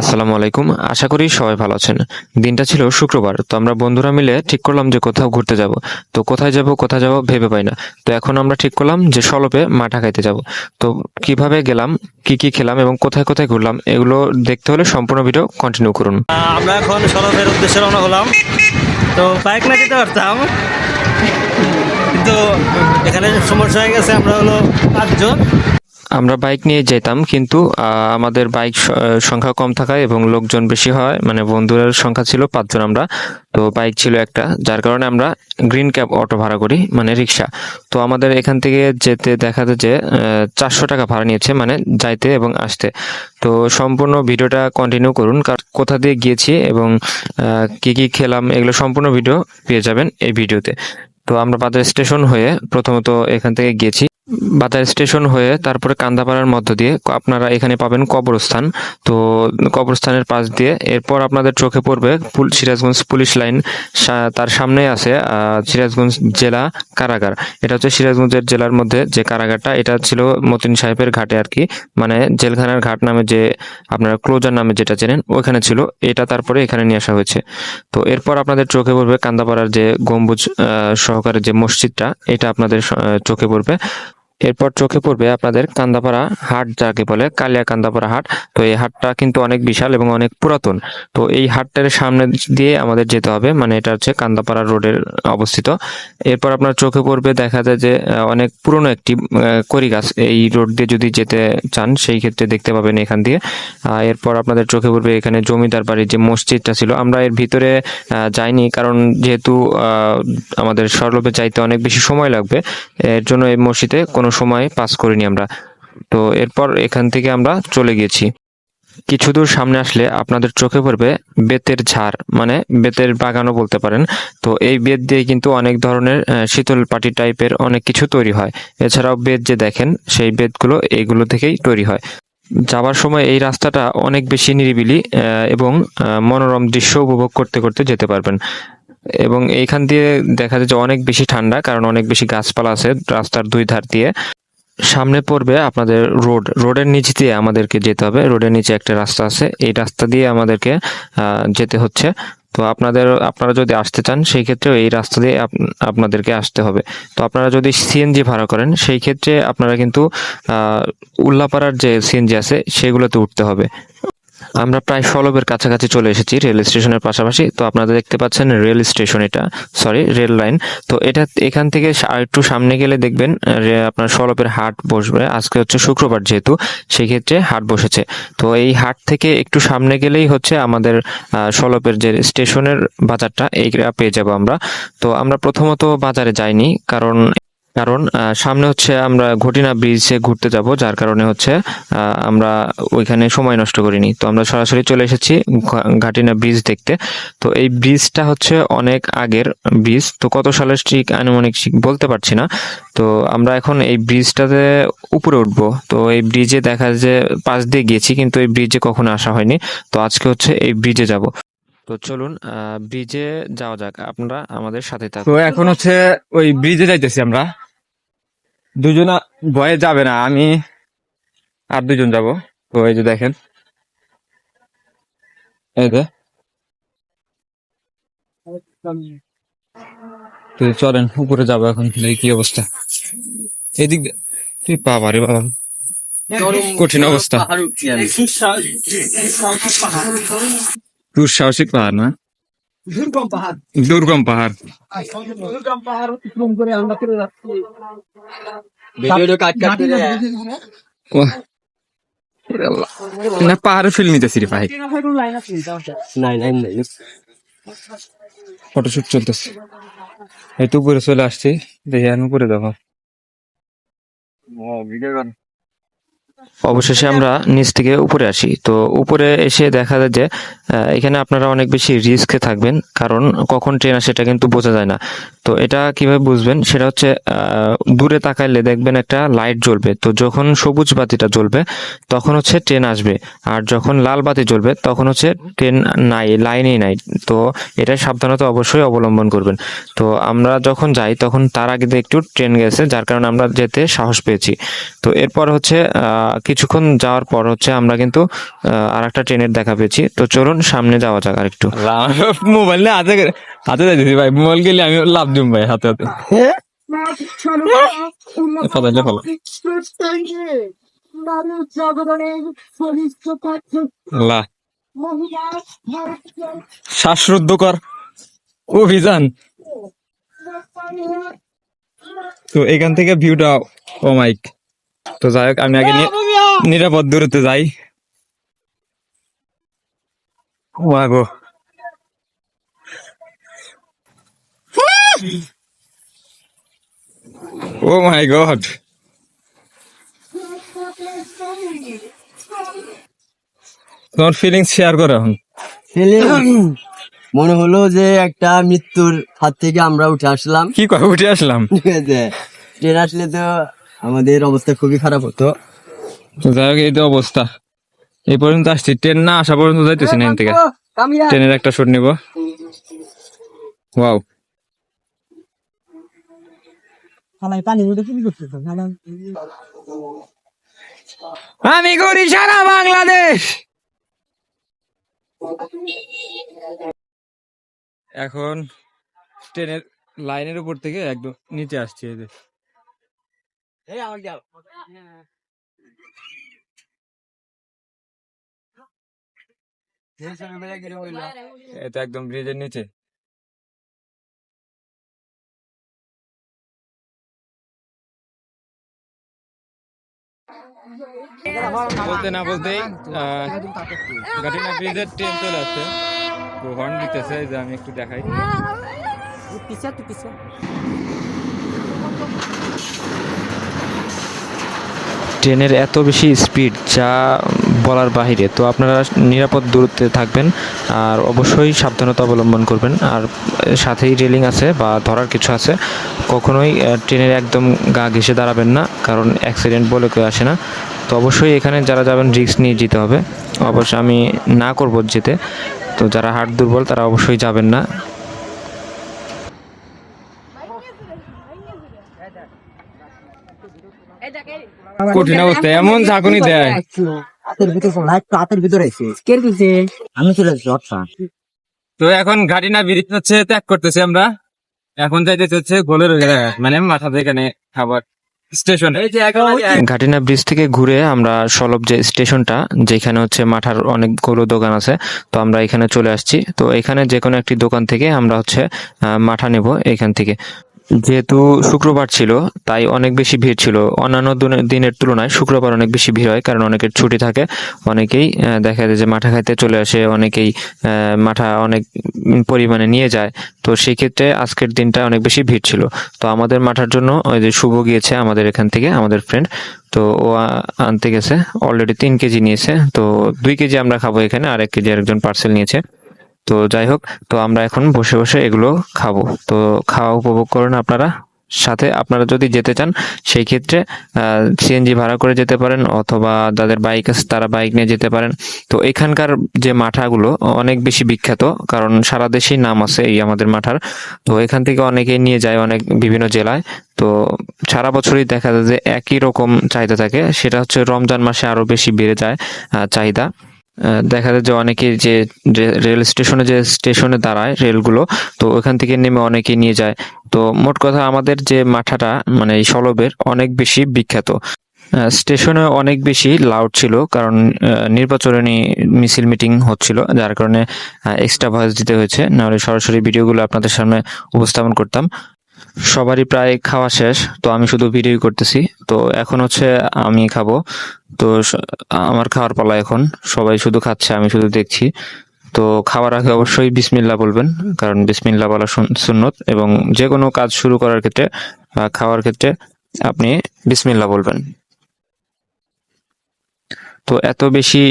আসসালামু আলাইকুম। আশা করি সবাই ভালো আছেন। দিনটা ছিল শুক্রবার, তো আমরা বন্ধুরা মিলে ঠিক করলাম যে কোথাও ঘুরতে যাব। তো কোথায় যাব কোথায় যাব ভেবে পাই না। তো এখন আমরা ঠিক করলাম যে সলপে মাঠা খাইতে যাব। তো কীভাবে গেলাম, কি কি খেলাম এবং কোথায় কোথায় ঘুরলাম, এগুলো দেখতে হলে সম্পূর্ণ ভিডিও কন্টিনিউ করুন। আমরা এখন সড়কের উদ্দেশ্যে রওনা হলাম। তো বাইক না যেতে পারতাম। কিন্তু এখানে সমস্যা হয়ে গেছে, আমরা হলো পাঁচজন। আমরা বাইক নিয়ে যেতাম, কিন্তু আমাদের বাইক সংখ্যা কম থাকায় এবং লোকজন বেশি হয় মানে বন্ধুদের সংখ্যা ছিল পাঁচজন আমরা। তো বাইক ছিল একটা, যার কারণে আমরা গ্রিন ক্যাব অটো ভাড়া করি মানে রিক্সা। তো আমাদের এখান থেকে যেতে দেখা যায় যে চারশো টাকা ভাড়া নিয়েছে মানে যাইতে এবং আসতে। তো সম্পূর্ণ ভিডিওটা কন্টিনিউ করুন কার কোথা দিয়ে গিয়েছি এবং কি কি খেলাম, এগুলো সম্পূর্ণ ভিডিও পেয়ে যাবেন এই ভিডিওতে। তো আমরা বাজার স্টেশন হয়ে প্রথমত এখান থেকে গিয়েছি। বাজার স্টেশন হয়ে তারপরে কান্দাপাড়ার মধ্য দিয়ে আপনারা এখানে পাবেন কবরস্থান। তো কবরস্থানের পাশ দিয়ে এরপর আপনাদের চোখে পড়বে সিরাজগঞ্জ পুলিশ লাইন। তার সামনে আছে সিরাজগঞ্জ জেলা কারাগার। এটা হচ্ছে সিরাজগঞ্জের জেলার মধ্যে যে কারাগারটা, এটা ছিল মতিন সাহেবের ঘাটে আর কি। মানে জেলখানার ঘাট নামে যে আপনারা ক্লোজার নামে যেটা চেনেন, ওখানে ছিল। এটা তারপরে এখানে নিয়ে আসা হয়েছে। তো এরপর আপনাদের চোখে পড়বে কান্দাপাড়ার যে গম্বুজ সহকারে যে মসজিদটা, এটা আপনাদের চোখে পড়বে। এরপর চোখে পড়বে আপনাদের কান্দাপাড়া হাট, যাকে বলে কালিয়া কান্দাপাড়া হাট। তো এই হাটটা কিন্তু অনেক বিশাল এবং অনেক পুরাতন। তো এই হাটটার সামনে দিয়ে আমাদের যেতে হবে মানে এটা হচ্ছে কান্দাপাড়া রোডের অবস্থিত। এরপর আপনার চোখে পড়বে, দেখা যায় যে অনেক পুরনো একটি কড়ি গাছ এই রোড দিয়ে যদি যেতে চান, সেই ক্ষেত্রে দেখতে পাবেন এখান দিয়ে। এরপর আপনাদের চোখে পড়বে এখানে জমিদার বাড়ির যে মসজিদটা ছিল। আমরা এর ভিতরে যাইনি, কারণ যেহেতু আমাদের সরলোপে যাইতে অনেক বেশি সময় লাগবে, এর জন্য এই মসজিদে কোনো সময় পাস করিনি আমরা। তো এরপর এখান থেকে আমরা চলে গেছি। কিছু দূর সামনে আসলে আপনাদের চোখে পড়বে বেতের ঝাড় মানে বেতের বাগানও বলতে পারেন। তো এই বেত দিয়ে কিন্তু অনেক ধরনের শীতল পাটি টাইপের অনেক কিছু তৈরি হয়। এছাড়াও বেত যে দেখেন, সেই বেতগুলো এইগুলো থেকেই তৈরি হয়। যাওয়ার সময় এই রাস্তাটা অনেক বেশি নিরিবিলি এবং মনোরম দৃশ্য উপভোগ করতে করতে যেতে পারবেন। এবং এইখান দিয়ে দেখা যায় যে অনেক বেশি ঠান্ডা, কারণ অনেক বেশি গাছপালা আছে রাস্তার দুই ধার দিয়ে। সামনে পড়বে আপনাদের রোড। রোডের নিচ দিয়ে আমাদেরকে যেতে হবে। রোডের নিচে একটা রাস্তা আছে। এই রাস্তা দিয়ে আমাদেরকে যেতে হচ্ছে। তো আপনাদের, আপনারা যদি আসতে চান, সেই ক্ষেত্রে এই রাস্তা দিয়ে আপ- আপনাদেরকে আসতে হবে। তো আপনারা যদি সিএনজি ভাড়া করেন, সেই ক্ষেত্রে আপনারা কিন্তু উল্লাপাড়ার যে সিএনজি আছে, সেগুলোতে উঠতে হবে। আমরা প্রায় সলবের কাছাকাছি চলে এসেছি রেল স্টেশনের পাশাপাশি। তো আপনারা দেখতে পাচ্ছেন রেল স্টেশন এটা সরি রেল লাইন। তো এটা এখান থেকে একটু সামনে গেলে দেখবেন আপনার সলপের হাট বসবে। আজকে হচ্ছে শুক্রবার যেহেতু সেই ক্ষেত্রে হাট বসেছে। তো এই হাট থেকে একটু সামনে গেলেই হচ্ছে আমাদের আহ, সলপের যে স্টেশনের বাজারটা এইটা পেয়ে যাব আমরা। তো আমরা প্রথমত বাজারে যাইনি কারণ কারণ সামনে হচ্ছে আমরা ঘটিনা ব্রিজে ঘুরতে যাব, যার কারণে হচ্ছে আমরা ওইখানে সময় নষ্ট করিনি। তো আমরা সরাসরি চলে এসেছি ঘাটিনা ব্রিজ দেখতে। তো এই ব্রিজটা হচ্ছে অনেক আগের ব্রিজ তো কত সালের ঠিক আনুমানিক বলতে পারছি না। তো আমরা এখন এই ব্রিজটাতে উপরে উঠবো। তো এই ব্রিজে দেখা যে পাশ দিয়ে গিয়েছি, কিন্তু এই ব্রিজে কখনো আসা হয়নি। তো আজকে হচ্ছে এই ব্রিজে যাব। তো চলুন ব্রিজে যাওয়া যাক। আপনারা আমাদের সাথে থাকুন। তো এখন হচ্ছে ওই ব্রিজে যাইতেছি আমরা। দুজন ভয়ে যাবে না আমি আর দুজন যাব। তো এই যে দেখেন। এই যে। তো চলেন উপরে যাব এখন কি অবস্থা? এদিক তুই বাবা রে বাবা। কঠিন অবস্থা। দুঃসাহসিক পাহাড় না? দুর্গম পাহাড়। দুর্গম পাহাড়। দুর্গম পাহাড় অতিক্রম করে আমরা চলে যাচ্ছি। না পাহাড়ে ফিল নিতেছি রে ভাই। নাই নাই নাই। ফটোশুট চলতেছে। এই তো উপরে চলে আসছি। দেখি আমি উপরে দেখো অবশেষে আমরা নিচ থেকে উপরে আসি। তো উপরে এসে দেখা যায় যে এখানে আপনারা অনেক বেশি রিস্কে থাকবেন, কারণ কখন ট্রেন আসে সেটা কিন্তু বোঝা যায় না। তো এটা কীভাবে বুঝবেন? সেটা হচ্ছে দূরে তাকাইলে দেখবেন একটা লাইট জ্বলবে। তো যখন সবুজ বাতিটা জ্বলবে, তখন হচ্ছে ট্রেন আসবে। আর যখন লাল বাতি জ্বলবে, তখন হচ্ছে ট্রেন নাই লাইনেই নাই। তো এটা সাবধানতা অবশ্যই অবলম্বন করবেন। তো আমরা যখন যাই, তখন তার আগে একটু ট্রেন গেছে, যার কারণে আমরা যেতে সাহস পেয়েছি। তো এরপর হচ্ছে কিছুক্ষণ যাওয়ার পর হচ্ছে আমরা কিন্তু আর একটা ট্রেনের দেখা পেয়েছি। তো চলুন সামনে যাওয়া যাক আর একটু মোবাইল না হাতে হাতে যাইতেছি ভাই। মোবাইল গেলে আমি লাভ দিম ভাই হাতে হাতে। ফলাইলে ফলা আল্লাহ। শ্বাসরুদ্ধকর অভিযান। তো এখান থেকে ভিউটা ও মাইক। তো যাই হোক আমি আগে নি- নিরাপদ দূরত্বে যাই। ও গো ও মাই গড। তোমার ফিলিংস শেয়ার করো এখন। মনে হলো যে একটা মৃত্যুর হাত থেকে আমরা উঠে আসলাম। কি কয় উঠে আসলাম? ঠিক আছে। ট্রেন আসলে তো আমাদের অবস্থা খুবই খারাপ হতো। তো যাই হোক এই তো অবস্থা। এই পর্যন্ত আসছি। ট্রেন না আসা পর্যন্ত যাইতেছি না এখান থেকে। ট্রেনের একটা শট নিব। ওয়াও আমি করি সারা বাংলাদেশ! এখন ট্রেনের লাইনের উপর থেকে একদম নিচে আসছি এই যে। এটা একদম ব্রিজের নিচে। বলতে না বলতেই গাটিনা ব্রিজের ট্রেন চলে আসছে। তো হর্ন দিতেছে যে আমি একটু দেখাই। ট্রেনের এত বেশি স্পিড যা বলার বাহিরে, তো আপনারা নিরাপদ দূরত্বে থাকবেন আর অবশ্যই সাবধানতা অবলম্বন করবেন। আর সাথেই রেলিং আছে বা ধরার কিছু আছে, কখনোই ট্রেনের একদম গা ঘেসে দাঁড়াবেন না, কারণ অ্যাক্সিডেন্ট বলে কেউ আসে না। তো অবশ্যই এখানে যারা যাবেন রিস্ক নিয়ে যেতে হবে। অবশ্য আমি না করব যেতে, তো যারা হার্ট দুর্বল তারা অবশ্যই যাবেন না। কঠিন অবস্থা এমন ঝাঁকুনি দেয়। হাতের ভিতরে লাইট তো হাতের ভিতরে আছে। কে দিছে। আমি চলে যাচ্ছি তো এখন গাড়িনা ব্রিজ হচ্ছে ত্যাগ করতেছি আমরা। এখন যাইতেছে হচ্ছে গোলের মানে মাথা এখানে খাবার স্টেশন। ঘাটিনা ব্রিজ থেকে ঘুরে আমরা সলব যে স্টেশনটা যেখানে হচ্ছে মাঠার অনেকগুলো দোকান আছে তো আমরা এখানে চলে আসছি। তো এখানে যে কোনো একটি দোকান থেকে আমরা হচ্ছে আহ, মাঠা নেব এখান থেকে। যেহেতু শুক্রবার ছিল, তাই অনেক বেশি ভিড় ছিল। অন্যান্য দিনে- দিনের তুলনায় শুক্রবার অনেক বেশি ভিড় হয়, কারণ অনেকের ছুটি থাকে। অনেকেই দেখা যায় যে মাঠা খাইতে চলে আসে, অনেকেই মাঠা অনেক পরিমাণে নিয়ে যায়। তো সেই ক্ষেত্রে আজকের দিনটা অনেক বেশি ভিড় ছিল। তো আমাদের মাঠার জন্য ওই যে শুভ গিয়েছে আমাদের এখান থেকে, আমাদের ফ্রেন্ড তো ও আনতে গেছে অলরেডি তিন কেজি নিয়েছে। তো দুই কেজি আমরা খাব এখানে, আর এক কেজি আরেকজন পার্সেল নিয়েছে। তো যাই হোক, তো আমরা এখন বসে বসে এগুলো খাব। তো খাওয়া উপভোগ করুন আপনারা। সাথে আপনারা যদি যেতে চান, সেই ক্ষেত্রে সিএনজি ভাড়া করে যেতে পারেন অথবা যাদের বাইক আছে তারা বাইক নিয়ে যেতে পারেন। তো এখানকার যে মাঠাগুলো, অনেক বেশি বিখ্যাত, কারণ সারা দেশেই নাম আছে এই আমাদের মাঠার। তো এখান থেকে অনেকেই নিয়ে যায় অনেক বিভিন্ন জেলায়। তো সারা বছরই দেখা যায় যে একই রকম চাহিদা থাকে। সেটা হচ্ছে রমজান মাসে আরও বেশি বেড়ে যায় চাহিদা। দেখা যায় যে অনেকে যে রেল স্টেশনে যে স্টেশনে দাঁড়ায় রেলগুলো, তো ওখান থেকে নেমে অনেকে নিয়ে যায়। তো মোট কথা আমাদের যে মাঠাটা মানে এই সলবের, অনেক বেশি বিখ্যাত। স্টেশনে অনেক বেশি লাউড ছিল, কারণ নির্বাচনী মিছিল মিটিং হচ্ছিল, যার কারণে এক্সট্রা ভয়েস দিতে হয়েছে। নাহলে সরাসরি ভিডিওগুলো আপনাদের সামনে উপস্থাপন করতাম। সবারই প্রায় খাওয়া শেষ, তো আমি শুধু ভিডিও করতেছি। তো এখন হচ্ছে আমি খাব। তো আমার খাওয়ার পালা এখন। সবাই শুধু খাচ্ছে, আমি শুধু দেখছি। তো খাওয়ার আগে অবশ্যই বিসমিল্লা বলবেন, কারণ বিসমিল্লা বলা সুন- সুন্নত এবং যে কোনো কাজ শুরু করার ক্ষেত্রে খাওয়ার ক্ষেত্রে আপনি বিসমিল্লা বলবেন। তো এত বেশি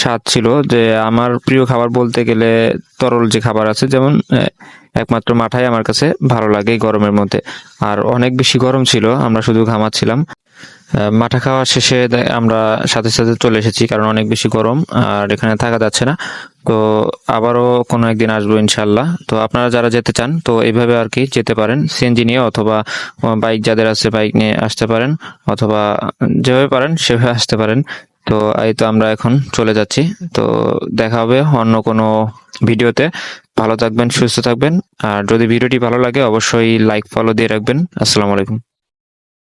স্বাদ ছিল যে আমার প্রিয় খাবার বলতে গেলে তরল যে খাবার আছে, যেমন একমাত্র মাঠাই আমার কাছে ভালো লাগে গরমের মধ্যে। আর অনেক বেশি গরম ছিল, আমরা শুধু ঘামাচ্ছিলাম। মাঠা খাওয়া শেষে আমরা সাথে সাথে চলে এসেছি কারণ অনেক বেশি গরম আর এখানে থাকা যাচ্ছে না। তো আবারও কোনো একদিন আসব ইনশাল্লাহ তো আপনারা যারা যেতে চান, তো এইভাবে আর কি যেতে পারেন। সিএনজি নিয়ে অথবা বাইক যাদের আছে বাইক নিয়ে আসতে পারেন, অথবা, যেভাবে পারেন সেভাবে আসতে পারেন। তো এই তো আমরা এখন চলে যাচ্ছি। তো দেখা হবে অন্য কোনো ভিডিওতে। ভালো থাকবেন, সুস্থ থাকবেন। আর যদি ভিডিওটি ভালো লাগে, অবশ্যই লাইক ফলো দিয়ে রাখবেন। আসসালামু আলাইকুম।